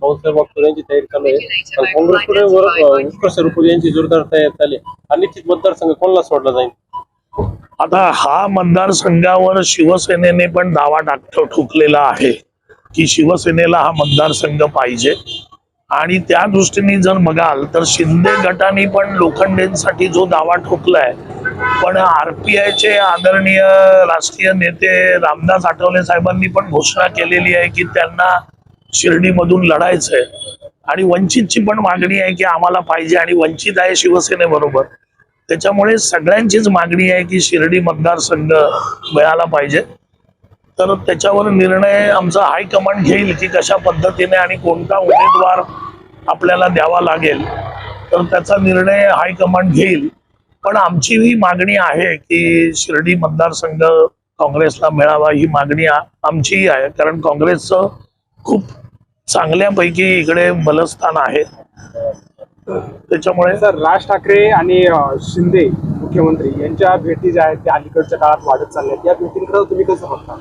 भाऊसाहेब वागचौर यांची तयारी चालू आहे. काँग्रेसकडे वर अं, उत्कर्ष रुपये यांची जोरदार तयारी झाली आणि निश्चित मतदारसंघ कोणाला सोडला जाईल? आता हा मतदारसंघावर शिवसेनेने पण दावा टाक ठोकलेला आहे की शिवसेनेला हा मतदारसंघ पाहिजे. आणि त्या दृष्टीने जर बघाल तर शिंदे गटाने पण लोखंडेंसाठी जो दावा ठोकलाय पण आरपीआयचे आदरणीय राष्ट्रीय नेते रामदास आठवले साहेबांनी पण घोषणा केलेली आहे की त्यांना शिर्डीमधून लढायचंय. आणि वंचितची पण मागणी आहे की आम्हाला पाहिजे आणि वंचित आहे शिवसेनेबरोबर. त्याच्यामुळे सगळ्यांचीच मागणी आहे की शिर्डी मतदारसंघ मिळाला पाहिजे. तर त्याच्यावर निर्णय आमचा हायकमांड घेईल की कशा पद्धतीने आणि कोणता उमेदवार आपल्याला द्यावा लागेल. तर त्याचा निर्णय हायकमांड घेईल. पण आमची ही मागणी आहे की शिर्डी मतदारसंघ काँग्रेसला मिळावा ही मागणी आमचीही आहे. कारण काँग्रेसचं खूप चांगल्यापैकी इकडे बलस्थान आहे. त्याच्यामुळे सर राज ठाकरे आणि शिंदे मुख्यमंत्री यांच्या भेटी ज्या आहेत त्या अलीकडच्या काळात वाढत चालल्या आहेत या भेटींकडे तुम्ही कसं बघता?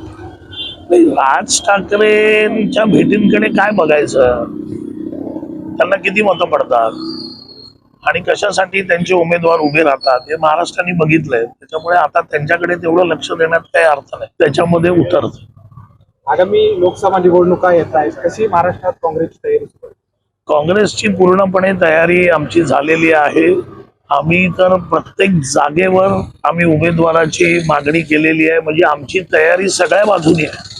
नाही, राज ठाकरेंच्या भेटींकडे काय बघायचं? त्यांना किती मतं पडतात? आणि कशासाठी त्यांचे उमेदवार उभे राहतात? हे महाराष्ट्राने बघितलंय. त्याच्यामुळे आता त्यांच्याकडे तेवढं लक्ष देण्यात काही अर्थ नाही. त्याच्यामध्ये उतरत. आगामी लोकसभा निवडणुका येत आहेत. कशी महाराष्ट्रात काँग्रेसची तयारी सुरू काँग्रेसची पूर्णपणे तयारी आमची झालेली आहे. आम्ही तर प्रत्येक जागेवर आम्ही उमेदवाराची मागणी केलेली आहे. म्हणजे आमची तयारी सगळ्या बाजूनी आहे.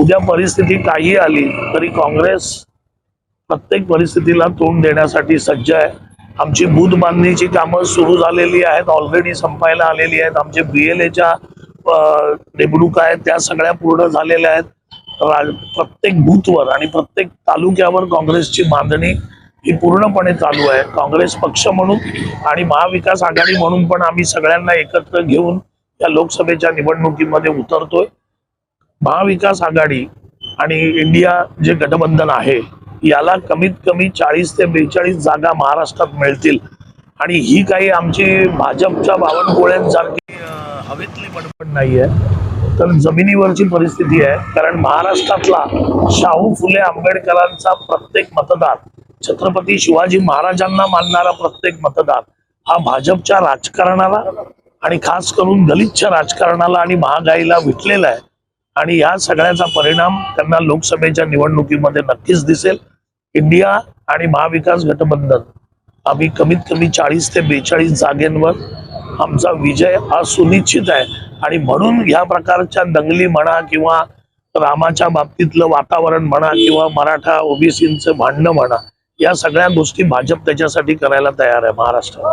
उद्या परिस्थिती काही आली तरी काँग्रेस प्रत्येक परिस्थितीला तोंड देण्यासाठी सज्ज आहे. आमची बूथ बांधणीची कामं सुरू झालेली आहेत. ऑलरेडी संपायला आलेली आहेत. आमचे बी एल एच्या नेमणुका आहेत. त्या सगळ्या पूर्ण झालेल्या आहेत. प्रत्येक बूथवर आणि प्रत्येक तालुक्यावर काँग्रेसची बांधणी ही पूर्णपणे चालू आहे. काँग्रेस पक्ष म्हणून आणि महाविकास आघाडी म्हणून पण आम्ही सगळ्यांना एकत्र घेऊन या लोकसभेच्या निवडणुकीमध्ये उतरतोय. महाविकास आघाडी आणि इंडिया जे गठबंधन आहे याला कमीत कमी चाळीस ते बेचाळीस जागा महाराष्ट्रात मिळतील. आणि ही काही आमची भाजपच्या बावनकुळ्यांसारखी हवेतली बडबड नाही आहे तर जमिनीवरची परिस्थिती आहे. कारण महाराष्ट्रातला शाहू फुले आंबेडकरांचा प्रत्येक मतदार छत्रपती शिवाजी महाराजांना मानणारा प्रत्येक मतदार हा भाजपच्या राजकारणाला आणि खास करून दलितच्या राजकारणाला आणि महागाईला विटलेला आहे. आणि या सगळ्याचा परिणाम त्यांना लोकसभेच्या निवडणुकीमध्ये नक्कीच दिसेल. इंडिया आणि महाविकास गठबंधन आम्ही कमीत कमी चाळीस ते बेचाळीस जागेंवर आमचा विजय हा सुनिश्चित आहे. आणि म्हणून ह्या प्रकारच्या दंगली म्हणा किंवा रामाच्या बाबतीतलं वातावरण म्हणा किंवा मराठा ओबीसींचं भांडणं म्हणा या सगळ्या गोष्टी भाजप त्याच्यासाठी करायला तयार आहे महाराष्ट्रात.